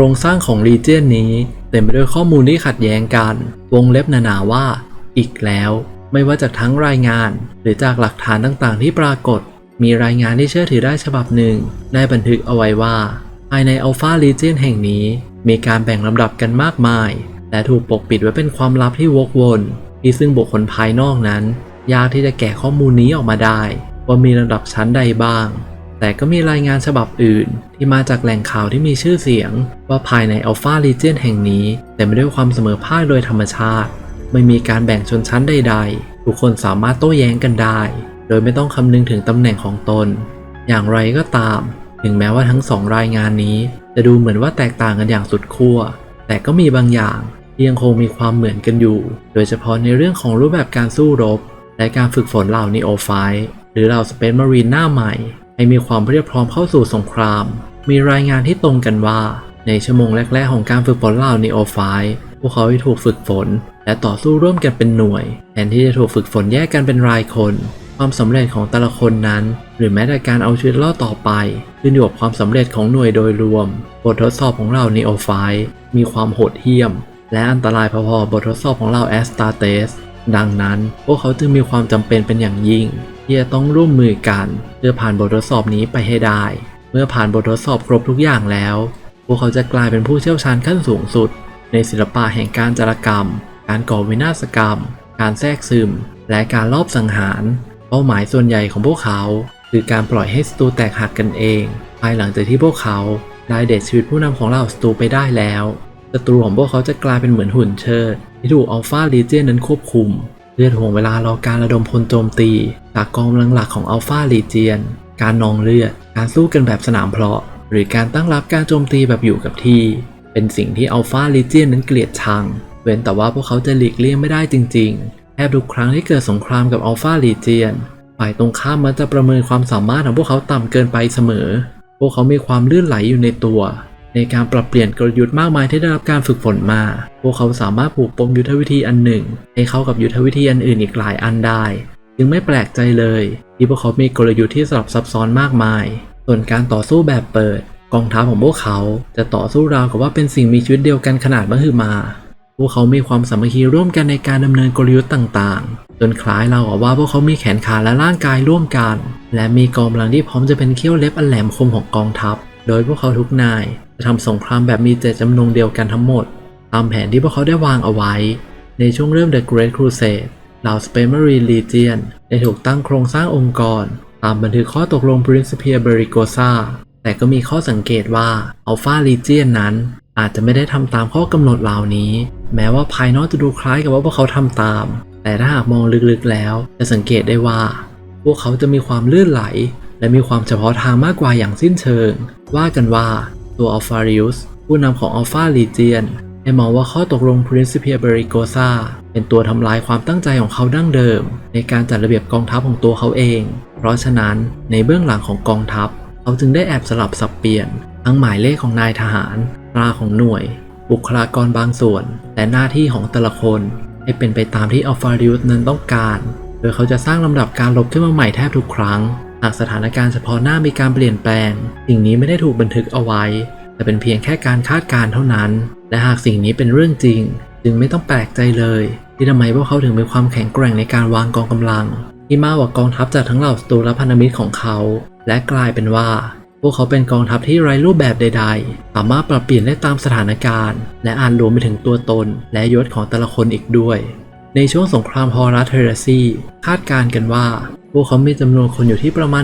โครงสร้างของรีเจียนนี้เต็มไปด้วยข้อมูลที่ขัดแย้งกัน วงเล็บหนาๆว่า อีกแล้ว ไม่ว่าจากทั้งรายงาน หรือจากหลักฐานต่างๆ ที่ปรากฏ มีรายงานที่เชื่อถือได้ฉบับหนึ่ง ได้บันทึกเอาไว้ว่า ภายในอัลฟาลีเจียนแห่งนี้ มีการแบ่งลำดับกันมากมาย และถูกปกปิดไว้เป็นความลับที่วกวนที่ซึ่งบุคคลภายนอกนั้น ยากที่จะแกะข้อมูลนี้ออกมาได้ ว่ามีระดับชั้นใดบ้าง แต่ก็มีรายงานฉบับอื่น ที่มาจากแหล่งข่าวที่มีชื่อเสียง ว่าภายในอัลฟาลีเจียนแห่งนี้เต็มไปด้วยความเสมอภาคโดยธรรมชาติ ไม่มีการแบ่งชนชั้นใด ๆ ทุกคนสามารถโต้แย้งกันได้ โดยไม่ต้องคำนึงถึงตำแหน่งของตน อย่างไรก็ตาม ถึงแม้ว่าทั้งสองรายงานนี้ จะดูเหมือนว่าแตกต่างกันอย่างสุดขั้วแต่ก็มีบางอย่างที่ยังคงมีความเหมือนกันอยู่ โดยเฉพาะในเรื่องของรูปแบบการสู้รบ และการฝึกฝนเหล่านีโอไฟหรือเหล่าสเปนมารีนหน้าใหม่ ให้มีความเรียบพร้อมเข้าสู่สงคราม มีรายงานที่ตรงกันว่า ในชั่วโมงแรก ๆ ของการฝึกฝนเหล่านีโอไฟพวกเขาได้ถูกฝึกฝน และต่อสู้ร่วมกันเป็นหน่วย แทนที่จะถูกฝึกฝนแยกกันเป็นรายคน ความสำเร็จของแต่ละคนนั้น หรือแม้แต่การเอาชีวิตรอดต่อไปขึ้นอยู่กับความสำเร็จของหน่วยโดยรวม บททดสอบของเรานีโอไฟมีความโหดเหี้ยม และอันตรายพอๆบททดสอบของเราแอสตาเตสดังนั้นพวกเขาจึงมีความจำเป็นเป็นอย่างยิ่ง ที่จะต้องร่วมมือกัน เพื่อผ่านบททดสอบนี้ไปให้ได้ เมื่อผ่านบททดสอบครบทุกอย่างแล้ว พวกเขาจะกลายเป็นผู้เชี่ยวชาญขั้นสูงสุด ในศิลปะแห่งการจารกรรม การก่อวินาศกรรม การแทรกซึม และการลอบสังหาร เป้าหมายส่วนใหญ่ของพวกเขา คือการปล่อยให้ศัตรูแตกหักกันเอง ภายหลังจากที่พวกเขาได้เด็ดชีวิตผู้นำของเหล่าศัตรูไปได้แล้วศัตรูของพวกเขาจะกลายเป็นเหมือนหุ่นเชิดที่ถูกอัลฟาลีเจียนนั้นควบคุม เพื่อถ่วงเวลารอการระดมพลโจมตี จากกองกำลังหลักของอัลฟาลีเจียน การนองเลือด การสู้กันแบบสนามเพลาะ หรือการตั้งรับการโจมตีแบบอยู่กับที่ เป็นสิ่งที่อัลฟาลีเจียนนั้นเกลียดชัง เว้นแต่ว่าพวกเขาจะหลีกเลี่ยงไม่ได้จริง ๆ แทบทุกครั้งที่เกิดสงครามกับอัลฟาลีเจียน ฝ่ายตรงข้ามมันจะประเมินความสามารถของพวกเขาต่ำเกินไปเสมอ พวกเขามีความลื่นไหลอยู่ในตัว ในการปรับเปลี่ยนกลยุทธ์มากมายที่ได้รับการฝึกฝนมา พวกเขาสามารถผูกปมยุทธวิธีอันหนึ่ง ให้เข้ากับยุทธวิธีอันอื่นอีกหลายอันได้ จึงไม่แปลกใจเลย ที่พวกเขามีกลยุทธ์ที่สลับซับซ้อนมากมาย ส่วนการต่อสู้แบบเปิด กองทัพของพวกเขาจะต่อสู้ราวกับว่าเป็นสิ่งมีชีวิตเดียวกันขนาดมหึมา พวกเขามีความสามัคคีร่วมกันในการดำเนินกลยุทธ์ต่างๆ จนคล้ายเรากับว่าพวกเขามีแขนขาและร่างกายร่วมกัน และมีกองกำลังที่พร้อมจะเป็นเขี้ยวเล็บอันแหลมคมของกองทัพ โดยพวกเขาทุกนาย จะทำสงครามแบบมีเจตจำนงเดียวกันทั้งหมด ตามแผนที่พวกเขาได้วางเอาไว้ ในช่วงเริ่ม The Great Crusade เหล่า s p a m a r i n Legion ได้ถูกตั้งโครงสร้างองค์กร ตามบันทึกข้อตกลง Principia Bellicosa แต่ก็มีข้อสังเกตว่า Alpha Legion นั้นอาจจะไม่ได้ทำตามข้อกำหนดเหล่านี้ แม้ว่าภายนอกจะดูคล้ายกับว่าพวกเขาทำตาม แต่ถ้าหากมองลึกๆแล้ว จะสังเกตได้ว่า พวกเขาจะมีความลื่นไหล และมีความเฉพาะทางมากกว่าอย่างสิ้นเชิง ว่ากันว่า ตัว Alpharius ผู้นำของ Alpha Legion ได้มองว่าข้อตกลง Principia Bellicosa เป็นตัวทำลายความตั้งใจของเขาดั้งเดิม ในการจัดระเบียบกองทัพของตัวเขาเอง เพราะฉะนั้นในเบื้องหลังของกองทัพ เขาจึงได้แอบสลับสับเปลี่ยน ทั้งหมายเลขของนายทหารตราของหน่วย บุคลากรบางส่วนและหน้าที่ของแต่ละคน ให้เป็นไปตามที่อัลฟาริอุสนั้นต้องการ โดยเขาจะสร้างลำดับการลบขึ้นมาใหม่แทบทุกครั้ง หากสถานการณ์เฉพาะหน้ามีการเปลี่ยนแปลง สิ่งนี้ไม่ได้ถูกบันทึกเอาไว้ แต่เป็นเพียงแค่การคาดการณ์เท่านั้น และหากสิ่งนี้เป็นเรื่องจริง จึงไม่ต้องแปลกใจเลย ที่ทำไมพวกเขาถึงมีความแข็งแกร่งในการวางกองกำลัง ที่มากกว่ากองทัพจากทั้งเหล่าศัตรูและพันธมิตรของเขา และกลายเป็นว่า พวกเขาเป็นกองทัพที่ไร้รูปแบบใด ๆ สามารถปรับเปลี่ยนได้ตามสถานการณ์ และอาจรวมไปถึงตัวตน และยศของแต่ละคนอีกด้วย ในช่วงสงครามฮอรัสเทเรซีคาดการณ์กันว่า พวกเขามีจำนวนคนอยู่ที่ประมาณ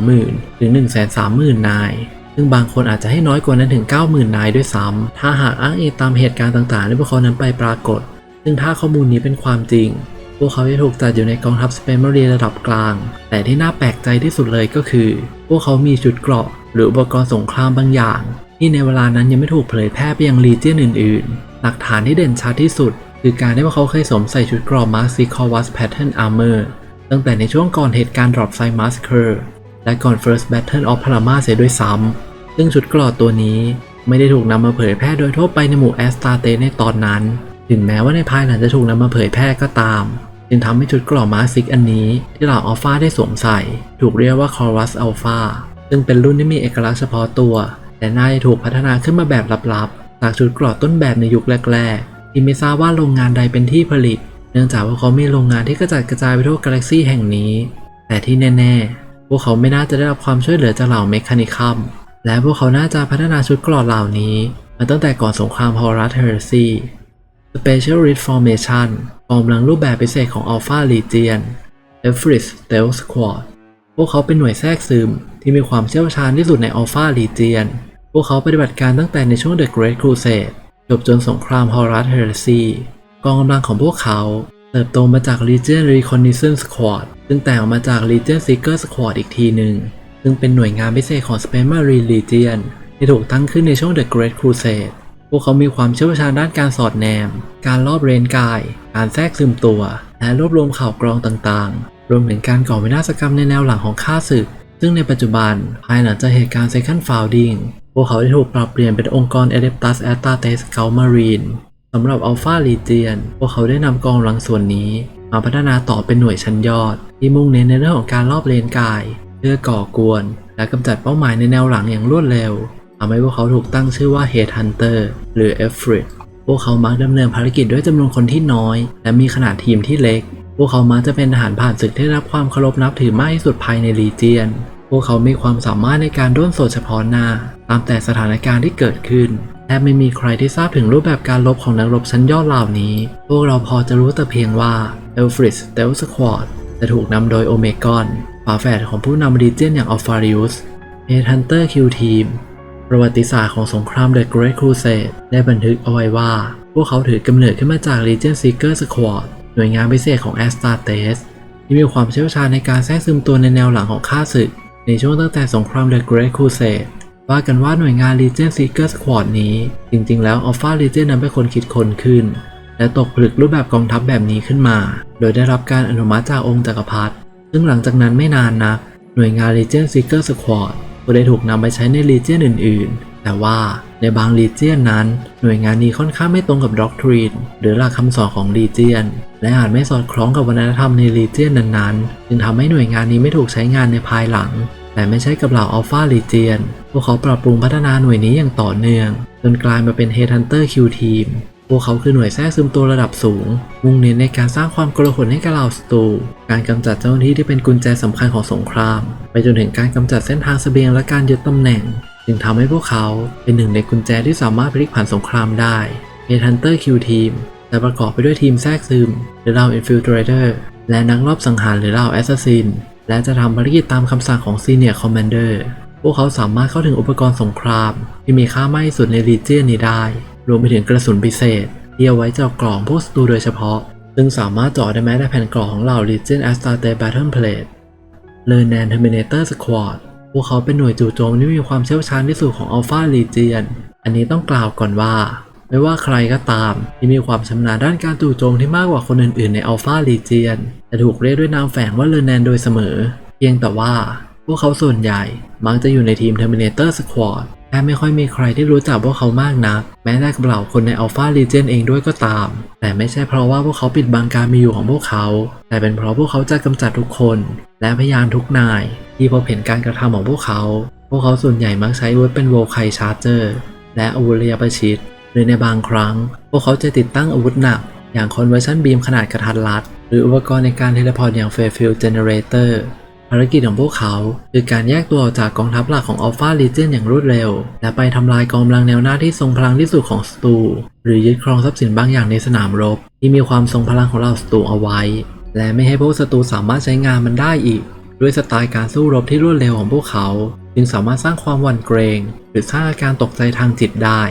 120,000ถึง130,000 นาย ซึ่งบางคนอาจจะให้น้อยกว่านั้นถึง 90,000 นายด้วยซ้ำ ถ้าหากอ้างอิงตามเหตุการณ์ต่างๆที่พวกเขานั้นไปปรากฏ ซึ่งถ้าข้อมูลนี้เป็นความจริง พวกเขาจะถูกจัดอยู่ในกองทัพสเปนมารีระดับกลาง แต่ที่น่าแปลกใจที่สุดเลยก็คือ พวกเขามีชุดเกราะ หรืออุปกรณ์สงครามบางอย่าง ที่ในเวลานั้นยังไม่ถูกเผยแพร่ไปยังลีเจียนอื่น ๆ หลักฐานที่เด่นชัดที่สุด คือการที่พวกเขาเคยสวมใส่ชุดเกราะมาร์ซิคอวัสแพทเทิร์นอาร์เมอร์ตั้งแต่ในช่วงก่อนเหตุการณ์ Drop Side Massacre และก่อน First Battle of Palama เสียด้วยซ้ำ ซึ่งชุดเกราะตัวนี้ไม่ได้ถูกนำมาเผยแพร่โดยทั่วไปในหมู่แอสตาเตในตอนนั้น ถึงแม้ว่าในภายหลังจะถูกนำมาเผยแพร่ก็ตาม จึงทำให้ชุดเกราะมาร์ซิกอันนี้ที่เหล่าอัลฟาได้สวมใส่ ถูกเรียกว่าคอรัสอัลฟาซึ่งเป็นรุ่นที่มีเอกลักษณ์เฉพาะตัวและน่าจะถูกพัฒนาขึ้นมาแบบลับๆ จากชุดเกราะต้นแบบในยุคแรกๆ ที่ไม่ทราบว่าโรงงานใดเป็นที่ผลิต เนื่องจากว่าเขามีโรงงานที่กระจัดกระจายไปทั่วกาแล็กซี่แห่งนี้ แต่ที่แน่ ๆ พวกเขาไม่น่าจะได้รับความช่วยเหลือจากเหล่าเมคานิคัมและพวกเขาน่าจะพัฒนาชุดเกราะเหล่านี้ มาตั้งแต่ก่อนสงครามฮอรัสเฮอร์ซี Special Rift Formation กองกำลังรูปแบบพิเศษของ Alpha Legion e f r i s Stealth Squad พวกเขาเป็นหน่วยแทรกซึมที่มีความเชี่ยวชาญที่สุดใน Alpha Legion พวกเขาปฏิบัติการตั้งแต่ในช่วง The Great Crusade จบจนสงคราม Horus Heresy กองกำลังของพวกเขาเติบโตมาจาก Legion Reconnaissance Squad ซึ่งแตกออกมาจาก Legion Seeker Squad อีกทีหนึ่ง ซึ่งเป็นหน่วยงานพิเศษของ Space Marine Legion ที่ถูกตั้งขึ้นในช่วง The Great Crusade พวกเขามีความเชี่ยวชาญด้านการสอดแนม การลอบเรนกาย การแทรกซึมตัว และรวบรวมข่าวกรองต่างๆ รวมถึงการก่อวินาศกรรมในแนวหลังของข้าศึก ซึ่งในปัจจุบันภายหลังจากเหตุการณ์ Second Founding พวกเขาได้ถูกปรับเปลี่ยนเป็นองค์กร Adeptus Astartes Scout Marine สำหรับ Alpha Legion พวกเขาได้นำกองกำลังส่วนนี้ มาพัฒนาต่อเป็นหน่วยชั้นยอด ที่มุ่งเน้นในเรื่องของการลอบเลียนกาย เพื่อก่อกวน และกำจัดเป้าหมายในแนวหลังอย่างรวดเร็วทำให้พวกเขาถูกตั้งชื่อว่า Head Hunter หรือ e f r i t พวกเขามักดำเนินภารกิจด้วยจำนวนคนที่น้อย และมีขนาดทีมที่เล็ก พวกเขามักจะเป็นทหารผ่านศึกที่ได้รับความเคารพนับถือมากที่สุดภายในลีเจียน วกเขามีความสามารถในการด้วนโสดเฉพาะหน้า ตามแต่สถานการณ์ที่เกิดขึ้นและไม่มีใครที่ทราบถึงรูปแบบการรบของนักรบชั้นยอดเหล่านี้ พวกเราพอจะรู้แต่เพียงว่า e l f r i s d e l Squad จะถูกนำโดยโอเมกอนฝาแฝดของผู้นำลีเจนอย่างอัลฟาริอุสเฮดฮันเตอร์คิวทีมประวัติศาสตร์ของสงคราม The Great Crusade ได้บันทึกเอาไว้ว่า พวกเขาถือกำเนิดขึ้นมาจาก Legion Seeker Squad หน่วยงานพิเศษของ Astartes ที่มีความเชี่ยวชาญในการแทรกซึมตัวในแนวหลังของข้าศึก ในช่วงตั้งแต่สงคราม The Great Crusade ว่ากันว่าหน่วยงาน Legion Seeker Squad นี้ จริงๆ แล้ว Alpha Legion นั้นเป็นคนคิดค้นขึ้น และตกผลึกรูปแบบกองทัพแบบนี้ขึ้นมา โดยได้รับการอนุมัติจากองค์จักรพรรดิซึ่งหลังจากนั้นไม่นานนักหน่วยงาน Legion Seeker Squad ก็ได้ถูกนำไปใช้ใน Legion อื่นๆ แต่ว่าในบาง Legion นั้น หน่วยงานนี้ค่อนข้างไม่ตรงกับ Doctrine หรือหลักคำสอนของ Legion และอาจไม่สอดคล้องกับวัฒนธรรมใน Legion นั้นๆ จึงทำให้หน่วยงานนี้ไม่ถูกใช้งานในภายหลัง แต่ไม่ใช่กับเหล่า Alpha Legion พวกเขาปรับปรุงพัฒนาหน่วยนี้อย่างต่อเนื่อง จนกลายมาเป็น Headhunter Q Team พวกเขาคือหน่วยแทรกซึมตัวระดับสูง มุ่งเน้นในการสร้างความกลาหลให้กับเหล่าศัตรูการกำจัดเจ้าหน้าที่ที่เป็นกุญแจสำคัญของสงคราม ไปจนถึงการกำจัดเส้นทางเสบียงและการยึดตำแหน่ง จึงทำให้พวกเขาเป็นหนึ่งในกุญแจที่สามารถพลิกผันสงครามได้ Headhunter Q Team จะประกอบไปด้วยทีมแทรกซึมหรือเหล่า Infiltrator และนักรอบสังหารหรือเหล่า Assassin และจะทำภารกิจตามคำสั่งของ Senior Commander พวกเขาสามารถเข้าถึงอุปกรณ์สงคราม ที่มีค่ามากที่สุดในรีเจียนนี้ได้ รวมไปถึงกระสุนพิเศษที่เอาไว้เจาะกล่องพวกศัตรูโดยเฉพาะ ซึ่งสามารถเจาะได้แม้แต่แผ่นกล่องของเหล่า Legion Astarte Battle Plate เลอร์แนน Terminator Squad พวกเขาเป็นหน่วยจู่โจมที่มีความเชี่ยวชาญที่สุดของ Alpha Legion อันนี้ต้องกล่าวก่อนว่า ไม่ว่าใครก็ตาม ที่มีความชำนาญด้านการจู่โจมที่มากกว่าคนอื่นๆใน Alpha Legion จะถูกเรียกด้วยนามแฝงว่าเลอแนนโดยเสมอ เพียงแต่ว่า พวกเขาส่วนใหญ่มักจะอยู่ในทีม Terminator Squad แทบไม่ค่อยมีใครที่รู้จักพวกเขามากนัก แม้แต่กับเหล่าคนใน Alpha Legion เองด้วยก็ตาม แต่ไม่ใช่เพราะว่าพวกเขาปิดบังการมีอยู่ของพวกเขา แต่เป็นเพราะพวกเขาจะกำจัดทุกคน และพยานทุกนาย ที่พบเห็นการกระทำของพวกเขา พวกเขาส่วนใหญ่มักใช้อาวุธเป็นโวลไคชาร์เจอร์ และอาวุธระยะประชิด หรือในบางครั้ง พวกเขาจะติดตั้งอาวุธหนัก อย่างคอนเวอร์ชันบีมขนาดกระทัดรัด หรืออุปกรณ์ในการเทเลพอร์ตอย่างเฟร์ฟิลเจเนเรเตอร์ภารกิจของพวกเขาคือการแยกตัวออกจากกองทัพหลักของ Alpha Legion อย่างรวดเร็ว และไปทำลายกองกำลังแนวหน้าที่ทรงพลังที่สุดของศัตรูหรือยึดครองทรัพย์สินบางอย่างในสนามรบ ที่มีความทรงพลังของเหล่าศัตรูเอาไว้ และไม่ให้พวกศัตรูสามารถใช้งานมันได้อีก ด้วยสไตล์การสู้รบที่รวดเร็วของพวกเขา จึงสามารถสร้างความหวั่นเกรง หรือสร้างอาการตกใจทางจิตได้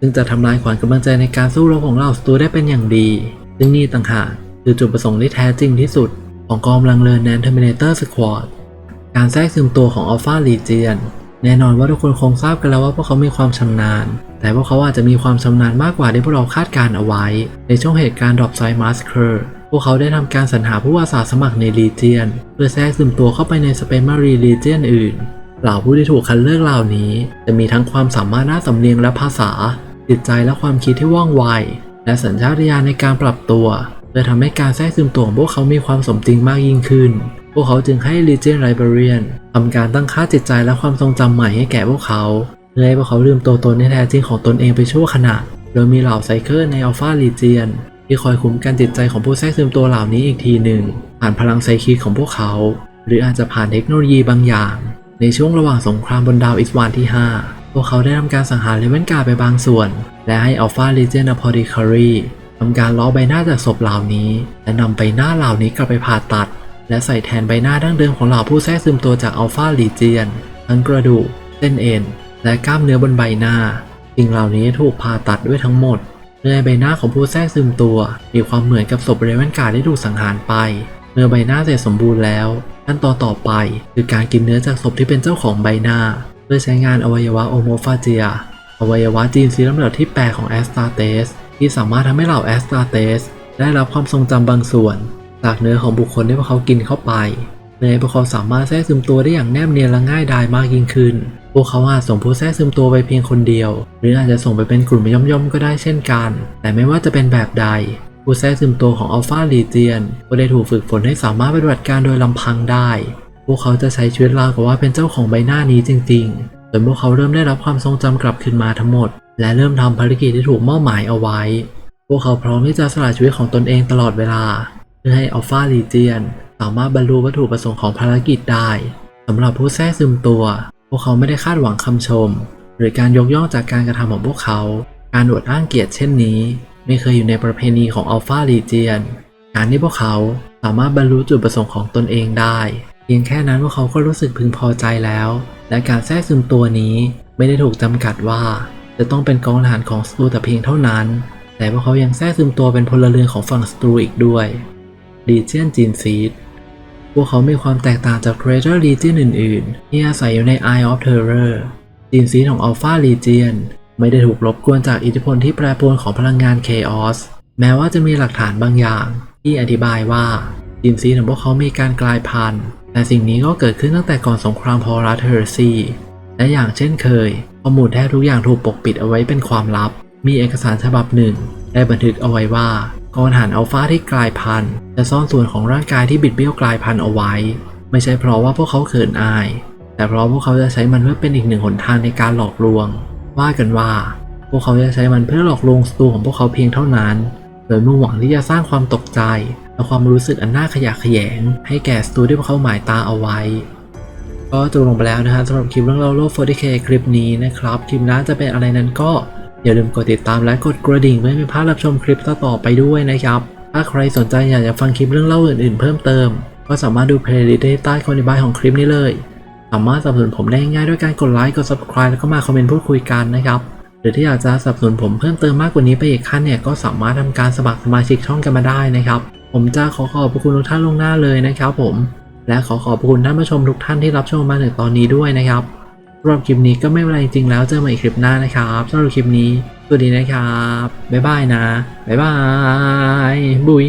ซึ่งจะทำลายขวัญกำลังใจในการสู้รบของเหล่าศัตรูได้เป็นอย่างดี ซึ่งนี่ต่างหากคือจุดประสงค์ที่แท้จริงที่สุด ของกองกำลังเลินแนนเทอร์มินเตอร์สควอดการแทรกซึมตัวของ Alpha Legion แน่นอนว่าทุกคนคงทราบกันแล้วว่าพวกเขามีความชำนาญ แต่พวกเขาอาจจะมีความชำนาญมากกว่าที่พวกเราคาดการเอาไว้ ในช่วงเหตุการณ์ Drop Side Massacre พวกเขาได้ทำการสรรหาผู้อาสาสมัครใน Legion เพื่อแทรกซึมตัวเข้าไปใน Space Marine Legion อื่น เหล่าผู้ที่ถูกคัดเลือกเหล่านี้ จะมีทั้งความสามารถด้านสำเนียงและภาษา จิตใจและความคิดที่ว่องไว และสัญชาตญาณในการปรับตัวเพื่อทำให้การแทรกซึมตัวของพวกเขามีความสมจริงมากยิ่งขึ้น พวกเขาจึงให้ Legion Librarian ทำการตั้งค่าจิตใจและความทรงจำใหม่ให้แก่พวกเขาเพื่อให้พวกเขาลืมตัวตนที่แท้จริงของตนเองไปชั่วขณะ โดยมีเหล่าไซเคิลในอัลฟาลีเจียน ที่คอยคุ้มกันจิตใจของผู้แทรกซึมตัวเหล่านี้อีกทีหนึ่งผ่านพลังไซคิของพวกเขา หรืออาจจะผ่านเทคโนโลยีบางอย่าง ในช่วงระหว่างสงครามบนดาวอิสวานที่ 5 พวกเขาได้ทำการสังหารเลเวนการ์ไปบางส่วน และให้อัลฟาลีเจนอพอดิคารีทำการล้อใบหน้าจากศพเหล่านี้ และนำใบหน้าเหล่านี้กลับไปผ่าตัด และใส่แทนใบหน้าดั้งเดิมของเหล่าผู้แทรกซึมตัวจากอัลฟาลีเจียนทั้งกระดูกเส้นเอ็นและกล้ามเนื้อบนใบหน้าสิ่งเหล่านี้ถูกผ่าตัดด้วยทั้งหมด เพื่อใบหน้าของผู้แทรกซึมตัว มีความเหมือนกับศพเรเวนการ์ที่ถูกสังหารไป เมื่อใบหน้าเสร็จสมบูรณ์แล้ว ขั้นตอนต่อไป คือการกินเนื้อจากศพที่เป็นเจ้าของใบหน้า เพื่อใช้งานอวัยวะโอโมฟาเจีย อวัยวะจีนซีลำดับที่8ของแอสตาเตสที่สามารถทำให้เหล่าแอสตาเตสได้รับความทรงจำบางส่วน จากเนื้อของบุคคลที่พวกเขากินเข้าไปเพื่อให้พวกเขาสามารถแทรกซึมตัวได้อย่างแนบเนียนและง่ายดายมากยิ่งขึ้น พวกเขาอาจส่งผู้แทรกซึมตัวไปเพียงคนเดียว หรืออาจจะส่งไปเป็นกลุ่มย่อมๆก็ได้เช่นกัน แต่ไม่ว่าจะเป็นแบบใด ผู้แทรกซึมตัวของอัลฟาลีเจียนก็ได้ถูกฝึกฝนให้สามารถปฏิบัติการโดยลำพังได้ พวกเขาจะใช้ชีวิตราวกับว่าเป็นเจ้าของใบหน้านี้จริงๆจนพวกเขาเริ่มได้รับความทรงจำกลับคืนมาทั้งหมด และเริ่มทำภารกิจที่ถูกมอบหมายเอาไว้ พวกเขาพร้อมที่จะสละชีวิตของตนเองตลอดเวลา เพื่อให้อัลฟาลีเจียนสามารถบรรลุวัตถุประสงค์ของภารกิจได้สำหรับผู้แทรกซึมตัว วกเขาไม่ได้คาดหวังคำชม หรือการยกย่องจากการกระทำของพวกเขา การอวดอ้างเกียรติเช่นนี้ ไม่เคยอยู่ในประเพณีของอัลฟาลีเจียน การที่พวกเขาสามารถบรรลุจุดประสงค์ของตนเองได้ เพียงแค่นั้นพวกเขาก็รู้สึกพึงพอใจแล้ว และการแทรกซึมตัวนี้ไม่ได้ถูกจำกัดว่า จะต้องเป็นกองทหารของสตูแต่เพียงเท่านั้น แต่พวกเขายังแทรกซึมตัวเป็นพลเรือนของฝั่งสตูอีกด้วยลีเจียนจีนซีด พวกเขามีความแตกต่างจาก Traitor Legion อื่นๆ ที่อาศัยอยู่ใน Eye of Terror จีนซีของ Alpha Legion ไม่ได้ถูกรบกวนจากอิทธิพลที่แปรปรวนของพลังงาน Chaos แม้ว่าจะมีหลักฐานบางอย่าง ที่อธิบายว่าจีนซีของพวกเขามีการกลายพันธุ์ แต่สิ่งนี้ก็เกิดขึ้นตั้งแต่ก่อนสงครามพอรัสเฮอร์ซีและอย่างเช่นเคย ข้อมูลแทบทุกอย่างถูกปกปิดเอาไว้เป็นความลับ มีเอกสารฉบับหนึ่ง ได้บันทึกเอาไว้ว่า กองทหารอัลฟาที่กลายพันธุ์จะซ่อนส่วนของร่างกายที่บิดเบี้ยวกลายพันธุ์เอาไว้ ไม่ใช่เพราะว่าพวกเขาเขินอาย แต่เพราะพวกเขาจะใช้มันเพื่อเป็นอีกหนึ่งหนทางในการหลอกลวง ว่ากันว่า พวกเขาจะใช้มันเพื่อหลอกลวงสตูของพวกเขาเพียงเท่านั้น โดยมุ่งหวังที่จะสร้างความตกใจ และความรู้สึกอันน่าขยะแขยง ให้แก่สตูที่พวกเขาหมายตาเอาไว้ก็จบลงไปแล้วนะฮะสำหรับคลิปเรื่องเล่าโลก 40k คลิปนี้นะครับ คลิปหน้าจะเป็นอะไรนั้นก็ อย่าลืมกดติดตามและกดกระดิ่งเพื่อไม่พลาดรับชมคลิปต่อๆไปด้วยนะครับ ถ้าใครสนใจอยากจะฟังคลิปเรื่องเล่าอื่นๆเพิ่มเติม ก็สามารถดูเพลย์ลิสต์ใต้คอมเมนต์ของคลิปนี้เลย สามารถสนับสนุนผมได้ง่ายๆด้วยการกดไลค์กด subscribe แล้วก็มาคอมเมนต์พูดคุยกันนะครับหรือที่อยากจะสนับสนุนผมเพิ่มเติมมากกว่านี้ไปอีกขั้นเนี่ยก็สามารถทำการสมัครสมาชิกช่องกันมาได้นะครับ ผมจะขอขอบพระคุณทุกท่านล่วงหน้าเลยนะครับผม และขอขอบพระคุณท่านผู้ชมทุกท่านที่รับชมมาถึงตอนนี้ด้วยนะครับ รอบคลิปนี้ก็ไม่เป็นไรจริงๆแล้วเจอกันใหม่อีกคลิปหน้านะครับสำหรับคลิปนี้สวัสดีนะครับ บ๊ายบายนะ บ๊ายบาย บุย